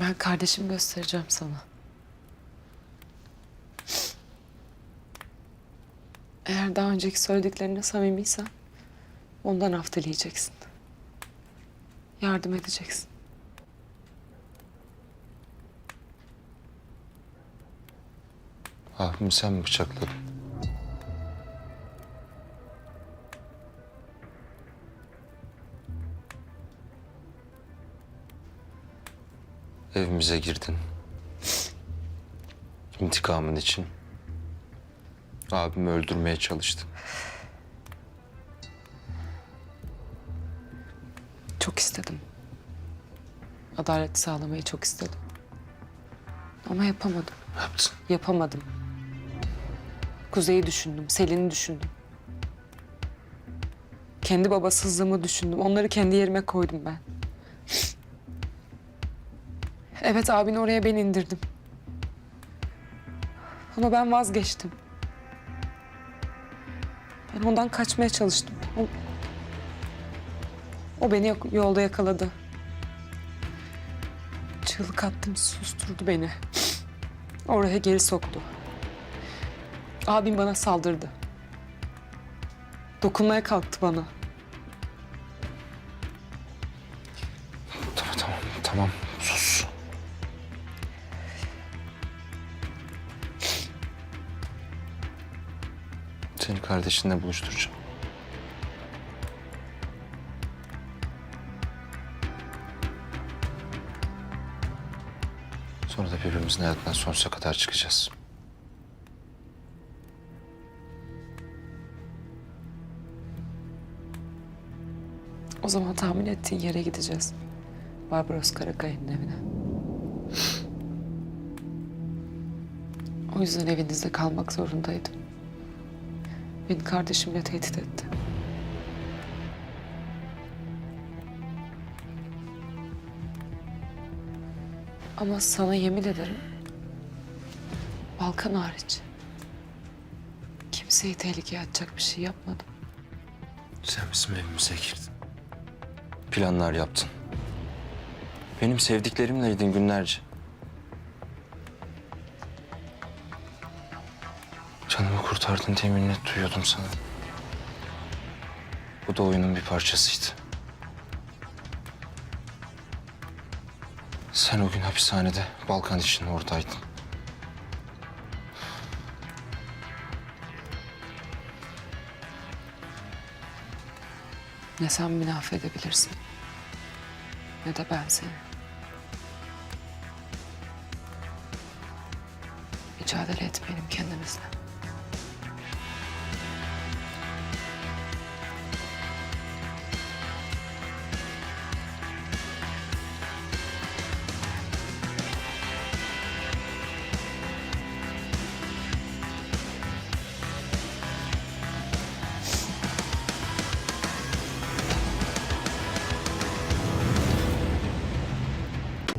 Ben kardeşimi göstereceğim sana. Eğer daha önceki söylediklerine samimiysen ondan af dileyeceksin. Yardım edeceksin. Abimi sen bıçakladın? Evimize girdin. İntikamın için. Abimi öldürmeye çalıştın. Çok istedim. Adalet sağlamayı çok istedim. Ama yapamadım. Ne yaptın? Yapamadım. Kuzey'i düşündüm, Selin'i düşündüm. Kendi babasızlığımı düşündüm. Onları kendi yerime koydum ben. Evet abini oraya ben indirdim. Ama ben vazgeçtim. Ben ondan kaçmaya çalıştım. O, o beni yolda yakaladı. Çığlık attım, susturdu beni. Oraya geri soktu. Abim bana saldırdı. Dokunmaya kalktı bana. Tamam tamam tamam Seni kardeşinle buluşturacağım. Sonra da birbirimizin hayatından sonsuza kadar çıkacağız. O zaman tahmin ettiğin yere gideceğiz. Barbaros Karakaya'nın evine. O yüzden evinizde kalmak zorundaydım. Beni kardeşimle tehdit etti. Ama sana yemin ederim. Balkan hariç. Kimseyi tehlikeye atacak bir şey yapmadım. Sen bizim evimize girdin. Planlar yaptın. Benim sevdiklerimleydin günlerce. Canımı kurtardın diye minnet duyuyordum sana. Bu da oyunun bir parçasıydı. Sen o gün hapishanede Balkan için oradaydın. Ne sen beni affedebilirsin. Ne de ben seni. Mücadele etmeyelim kendimizle.